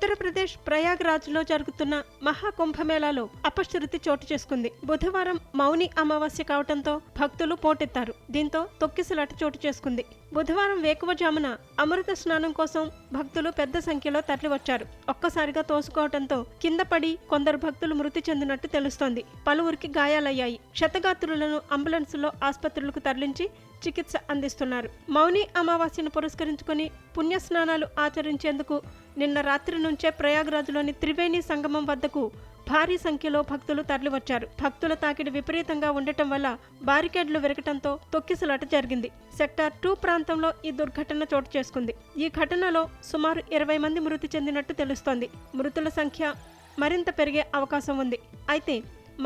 ಉತ್ತರ ఆంధ్రప్రదేశ్ ప్రయాగ్రాజ్లో జరుగుతున్న మహాకుంభమేళాలో అపశృతి చోటు చేసుకుంది. బుధవారం మౌని అమావాస్య కావడంతో భక్తులు పోటెత్తారు. దీంతో తొక్కిసలాట చోటు చేసుకుంది. బుధవారం వేకువజామున అమృత స్నానం కోసం భక్తులు పెద్ద సంఖ్యలో తరలివచ్చారు. ఒక్కసారిగా తోసుకోవడంతో కింద పడి కొందరు భక్తులు మృతి చెందినట్టు తెలుస్తోంది. పలువురికి గాయాలయ్యాయి. క్షతగాత్రులను అంబులెన్సులో ఆసుపత్రులకు తరలించి చికిత్స అందిస్తున్నారు. మౌని అమావాస్యను పురస్కరించుకుని పుణ్యస్నానాలు ఆచరించేందుకు నిన్న రాత్రి నుంచే ప్రయాగ్రాజ్లోని త్రివేణి సంగమం వద్దకు భారీ సంఖ్యలో భక్తులు తరలివచ్చారు. భక్తుల తాకిడి విపరీతంగా ఉండటం వల్ల బారికేడ్లు విరగటంతో తొక్కిసలాట జరిగింది. సెక్టార్ టూ ప్రాంతంలో ఈ దుర్ఘటన చోటు చేసుకుంది. ఈ ఘటనలో సుమారు ఇరవై మంది మృతి చెందినట్టు తెలుస్తోంది. మృతుల సంఖ్య మరింత పెరిగే అవకాశం ఉంది. అయితే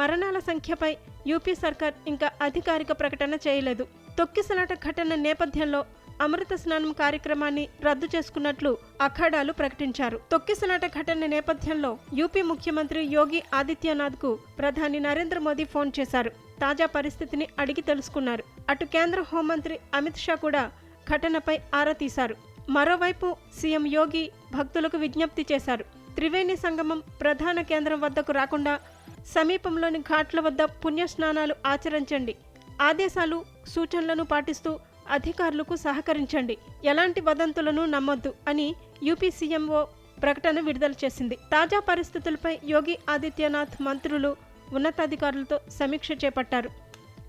మరణాల సంఖ్యపై యూపీ సర్కార్ ఇంకా అధికారిక ప్రకటన చేయలేదు. తొక్కిసలాట ఘటన నేపథ్యంలో అమృత స్నానం కార్యక్రమాన్ని రద్దు చేసుకున్నట్లు అఖాడాలు ప్రకటించారు. తొక్కిసలాట ఘటన నేపథ్యంలో యూపీ ముఖ్యమంత్రి యోగి ఆదిత్యనాథ్కు ప్రధాని నరేంద్ర మోదీ ఫోన్ చేశారు. తాజా పరిస్థితిని అడిగి తెలుసుకున్నారు. అటు కేంద్ర హోంమంత్రి అమిత్ షా కూడా ఘటనపై ఆరా తీశారు. మరోవైపు సీఎం యోగి భక్తులకు విజ్ఞప్తి చేశారు. త్రివేణి సంగమం ప్రధాన కేంద్రం వద్దకు రాకుండా సమీపంలోని ఘాట్ల వద్ద పుణ్యస్నానాలు ఆచరించండి. ఆదేశాలు సూచనలను పాటిస్తూ అధికారులకు సహకరించండి. ఎలాంటి వదంతులను నమ్మొద్దు అని యూపీ సీఎంఓ ప్రకటన విడుదల చేసింది. తాజా పరిస్థితులపై యోగి ఆదిత్యనాథ్ మంత్రులు ఉన్నతాధికారులతో సమీక్ష చేపట్టారు.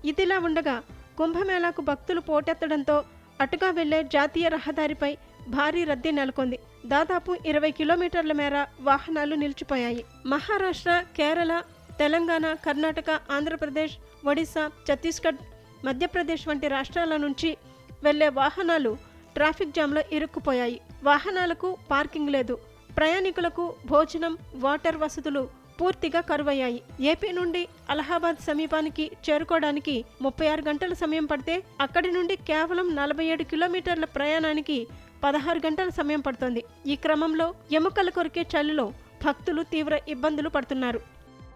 ఇదిలా ఉండగా కుంభమేళాకు భక్తులు పోటెత్తడంతో అటుగా వెళ్ళే జాతీయ రహదారిపై భారీ రద్దీ నెలకొంది. దాదాపు ఇరవై కిలోమీటర్ల మేర వాహనాలు నిలిచిపోయాయి. మహారాష్ట్ర కేరళ తెలంగాణ కర్ణాటక ఆంధ్రప్రదేశ్ ఒడిశా ఛత్తీస్గఢ్ మధ్యప్రదేశ్ వంటి రాష్ట్రాల నుంచి వెళ్ళే వాహనాలు ట్రాఫిక్ జామ్లో ఇరుక్కుపోయాయి. వాహనాలకు పార్కింగ్ లేదు. ప్రయాణికులకు భోజనం వాటర్ వసతులు పూర్తిగా కరువయ్యాయి. ఏపీ నుండి అలహాబాద్ సమీపానికి చేరుకోవడానికి ముప్పై ఆరు గంటల సమయం పడితే అక్కడి నుండి కేవలం నలభై ఏడు కిలోమీటర్ల ప్రయాణానికి పదహారు గంటల సమయం పడుతోంది. ఈ క్రమంలో ఎముకల కొరికే చలిలో భక్తులు తీవ్ర ఇబ్బందులు పడుతున్నారు.